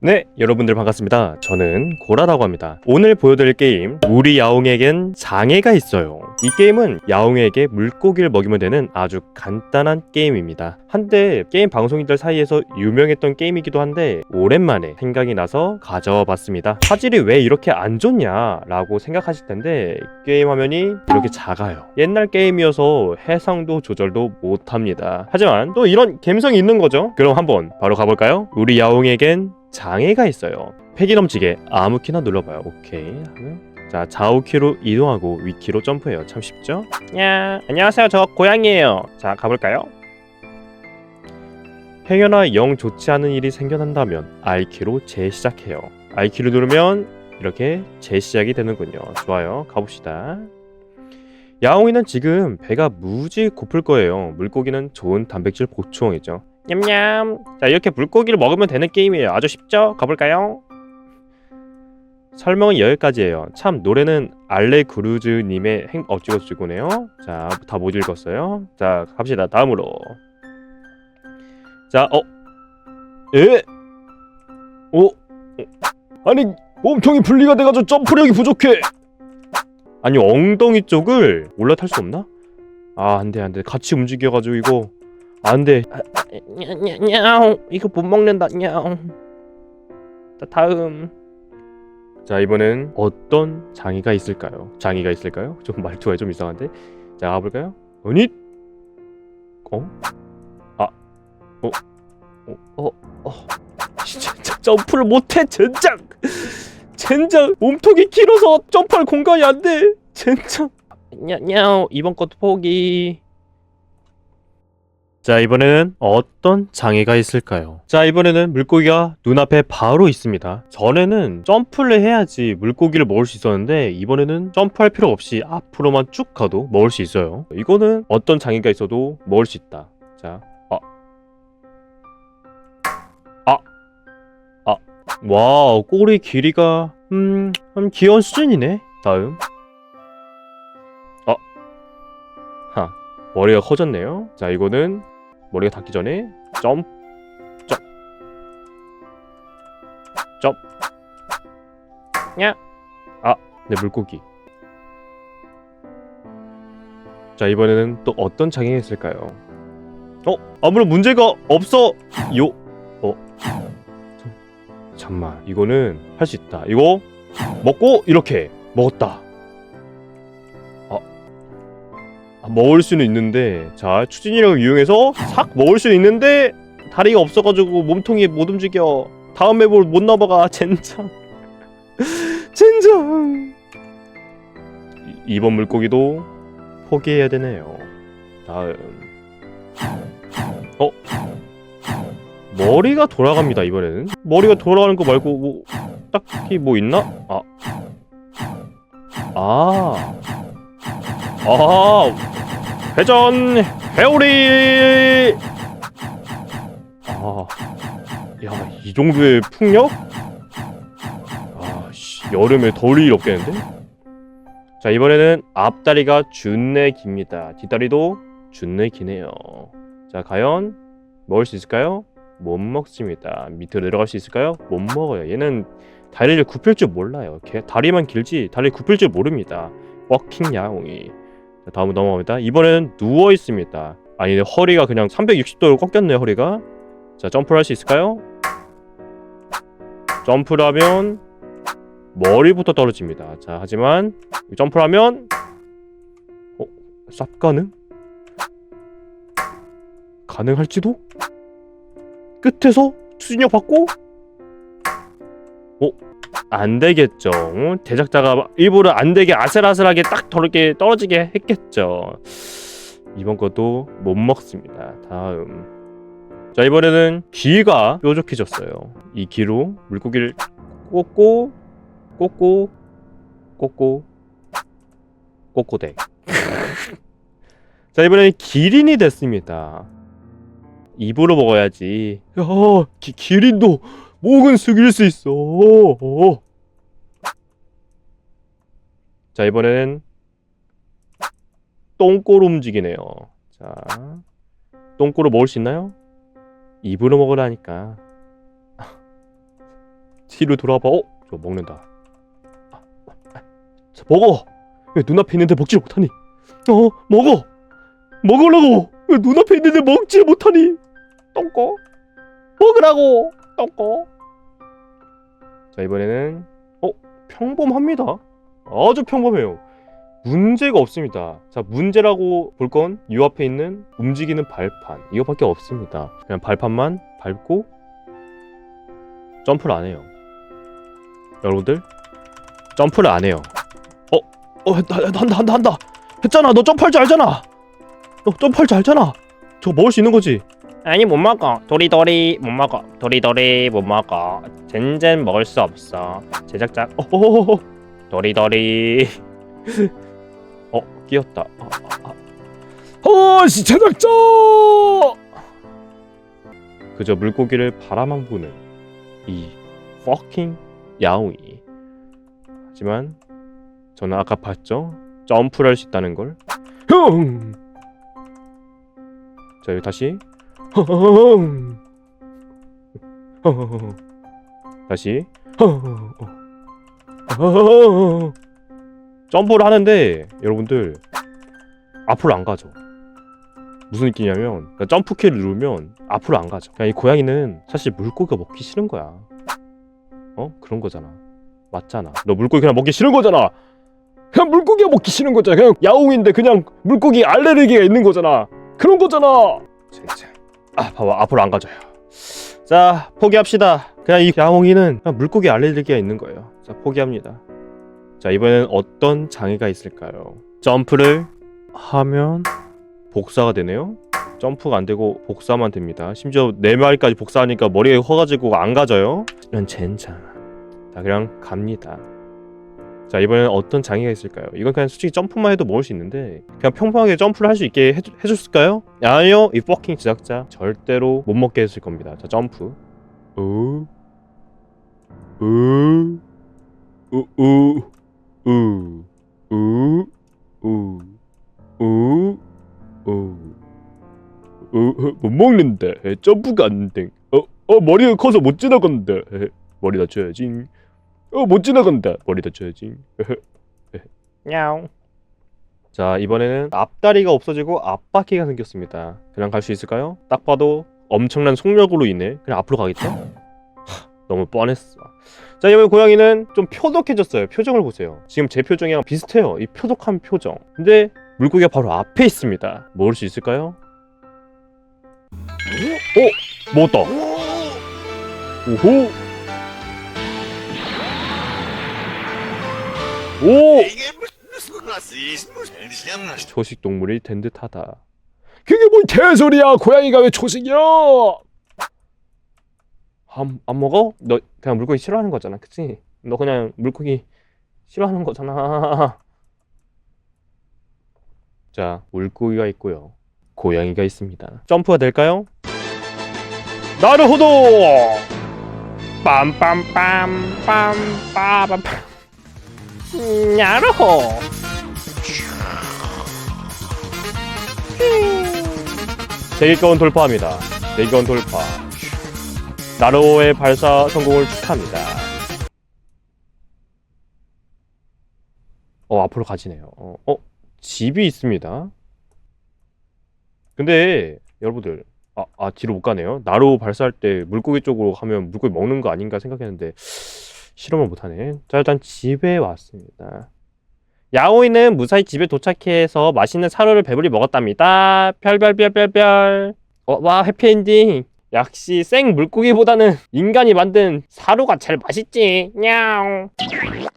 네, 여러분들 반갑습니다. 저는 고라라고 합니다. 오늘 보여드릴 게임, 우리 야옹에겐 장애가 있어요. 이 게임은 야옹에게 물고기를 먹이면 되는 아주 간단한 게임입니다. 한때 게임 방송인들 사이에서 유명했던 게임이기도 한데 오랜만에 생각이 나서 가져와 봤습니다. 화질이 왜 이렇게 안 좋냐 라고 생각하실 텐데 게임 화면이 이렇게 작아요. 옛날 게임이어서 해상도 조절도 못합니다. 하지만 또 이런 감성이 있는 거죠. 그럼 한번 바로 가볼까요? 우리 야옹에겐 장애가 있어요. 패기 넘치게 아무 키나 눌러봐요. 오케이 자 좌우 키로 이동하고 위 키로 점프해요. 참 쉽죠? 야 안녕하세요. 저 고양이에요. 자 가볼까요? 행여나 영 좋지 않은 일이 생겨난다면 R키로 재시작해요. R키를 누르면 이렇게 재시작이 되는군요. 좋아요. 가봅시다. 야옹이는 지금 배가 무지 고플 거예요. 물고기는 좋은 단백질 보충이죠. 냠냠. 자 이렇게 물고기를 먹으면 되는 게임이에요. 아주 쉽죠? 가볼까요? 설명은 여기까지예요. 참 노래는 알레 그루즈님의 행 어찌고 저찌고네요. 자 다 못 읽었어요. 자 갑시다. 다음으로. 자 어. 에? 어? 아니 몸통이 분리가 돼가지고 점프력이 부족해. 아니 엉덩이 쪽을 올라탈 수 없나? 아 안돼 안돼 같이 움직여가지고 이거 안돼 냐냐냐 이거 못 먹는다 냐자 다음 자 이번엔 어떤 장애가 있을까요? 장애가 있을까요? 좀 말투가 좀 이상한데 자 가볼까요? 아니 어? 아 어? 어? 어? 어? 진짜 점프를 못해 젠장 젠장 몸통이 길어서 점프할 공간이 안돼 젠장 냐냐 이번 것도 포기 자 이번에는 어떤 장애가 있을까요? 자 이번에는 물고기가 눈앞에 바로 있습니다 전에는 점프를 해야지 물고기를 먹을 수 있었는데 이번에는 점프할 필요 없이 앞으로만 쭉 가도 먹을 수 있어요 이거는 어떤 장애가 있어도 먹을 수 있다 자 아. 아. 아. 와 꼬리 길이가 음, 한 귀여운 수준이네 다음 어. 하 머리가 커졌네요 자 이거는 머리가 닿기 전에 점프 점. 점프 야 아 내 물고기. 자 이번에는 또 어떤 장애가 있을까요? 어 아무런 문제가 없어. 요 어. 잠만. 이거는 할 수 있다. 이거 먹고 이렇게 먹었다 먹을 수는 있는데 자 추진력을 이용해서 싹 먹을 수는 있는데 다리가 없어가지고 몸통이 못 움직여. 다음 맵으로 못 넘어가. 젠장. 젠장. 이- 이번 물고기도 포기해야 되네요. 다음. 어? 머리가 돌아갑니다 이번에는. 머리가 돌아가는 거 말고 뭐 딱히 뭐 있나? 아. 아. 아, 회전 회오리. 아, 야, 이 정도의 풍력? 아, 씨, 여름에 더울 일 없겠는데? 자, 이번에는 앞다리가 준내 깁니다. 뒷다리도 준내 기네요. 자, 과연 먹을 수 있을까요? 못 먹습니다. 밑으로 내려갈 수 있을까요? 못 먹어요. 얘는 다리를 굽힐 줄 몰라요. 걔 다리만 길지 다리 굽힐 줄 모릅니다. 워킹 야옹이. 자, 다음 넘어갑니다. 이번에는 누워 있습니다. 아니 허리가 그냥 360도로 꺾였네요 허리가. 자 점프를 할 수 있을까요? 점프를 하면 머리부터 떨어집니다. 자 하지만 점프를 하면 어? 쌉 가능? 가능할지도? 끝에서 추진력 받고? 어? 안 되겠죠. 어? 제작자가 일부러 안 되게 아슬아슬하게 딱 저렇게 떨어지게 했겠죠. 이번 것도 못 먹습니다. 다음. 자, 이번에는 귀가 뾰족해졌어요. 이 귀로 물고기를 꽂고, 꽂고, 꽂고, 꼬꼬댁. 자, 이번에는 기린이 됐습니다. 입으로 먹어야지. 야, 기, 기린도 목은 숙일 수 있어. 자 이번에는 똥꼬로 움직이네요. 자 똥꼬로 먹을 수 있나요? 입으로 먹으라니까. 뒤로 돌아봐. 어? 저 먹는다. 자, 먹어. 왜 눈앞에 있는데 먹지 못하니? 어, 먹어. 먹으라고. 왜 눈앞에 있는데 먹지 못하니? 똥꼬. 먹으라고. 똥꼬. 자 이번에는 어 평범합니다. 아주 평범해요. 문제가 없습니다. 자 문제라고 볼 건 이 앞에 있는 움직이는 발판 이거밖에 없습니다. 그냥 발판만 밟고 점프를 안 해요. 여러분들 점프를 안 해요. 어, 어, 한다, 한다, 한다, 한다. 했잖아. 너 점프할 줄 알잖아. 너 점프할 줄 알잖아. 저거 먹을 수 있는 거지. 아니 못 먹어 도리도리 못 먹어 도리도리 못 먹어 젠젠 먹을 수 없어 제작자 어, 어, 어, 어. 도리도리 어, 끼었다. 아, 아, 아. 어씨 제작자 그저 물고기를 바라만 보는 이 fucking 야옹이. 하지만 저는 아까 봤죠? 점프를 할 수 있다는 걸. 형 자, 여기 다시. 형 다시. 형 점프를 하는데 여러분들 앞으로 안 가죠. 무슨 느낌이냐면 그러니까 점프 키를 누르면 앞으로 안 가죠. 그냥 이 고양이는 사실 물고기가 먹기 싫은 거야. 어? 그런 거잖아. 맞잖아. 너 물고기 그냥 먹기 싫은 거잖아. 그냥 물고기가 먹기 싫은 거잖아 그냥 야옹인데 그냥 물고기 알레르기가 있는 거잖아 그런 거잖아 진짜. 아, 봐봐. 앞으로 안 가져요. 자, 포기합시다. 그냥 이 야옹이는 그냥 물고기 알레르기가 있는 거예요. 자, 포기합니다. 자, 이번엔 어떤 장애가 있을까요? 점프를 하면 복사가 되네요. 점프가 안 되고 복사만 됩니다. 심지어 네 마리까지 복사하니까 머리에 허가지고 안 가져요. 이런 젠장. 자, 그냥 갑니다. 자, 이번엔 어떤 장애가 있을까요? 이건 그냥 솔직히 점프만 해도 먹을 수 있는데 그냥 평범하게 점프를 할 수 있게 해, 해줬을까요? 아니요, 이 퍼킹 제작자 절대로 못 먹게 했을 겁니다. 자, 점프. 어, 어, 우, 우, 우, 우, 우, 우, 우, 우, 못 먹는데 에, 점프가 안 돼. 어, 어 머리가 커서 못. 에, 머리 다쳐야지. 어, 못 지나간다. 머리 다쳐야지. 야옹 자 이번에는 앞다리가 없어지고 앞바퀴가 생겼습니다 그냥 갈 수 있을까요? 딱 봐도 엄청난 속력으로 인해 그냥 앞으로 가겠죠? 하, 너무 뻔했어 자 이번 고양이는 좀 표독해졌어요 표정을 보세요 지금 제 표정이랑 비슷해요 이 표독한 표정 근데 물고기가 바로 앞에 있습니다 먹을 수 있을까요? 어? 먹었다 오호 오! 이게 무슨 라시스무 헬시한 초식 동물이 된 듯하다 그게 뭔 개소리야 고양이가 왜 초식이야 안, 안 먹어? 너 그냥 물고기 싫어하는 거잖아, 그치? 너 그냥 물고기 싫어하는 거잖아. 자, 물고기가 있고요. 고양이가 있습니다. 점프가 될까요? 나르호도! 빰빰빰 빰빠 밤 야로호 대기권 돌파합니다. 대기권 돌파. 나르호의 발사 성공을 축하합니다. 어, 앞으로 가지네요. 어, 어, 집이 있습니다. 근데 여러분들, 아, 아 뒤로 못 가네요. 나르호 발사할 때 물고기 쪽으로 가면 물고기 먹는 거 아닌가 생각했는데 실험을 못 하네. 자, 일단 집에 왔습니다. 야오이는 무사히 집에 도착해서 맛있는 사료를 배불리 먹었답니다. 별별별별별. 어, 와 해피엔딩. 역시 생 물고기보다는 인간이 만든 사료가 제일 맛있지. 냐옹.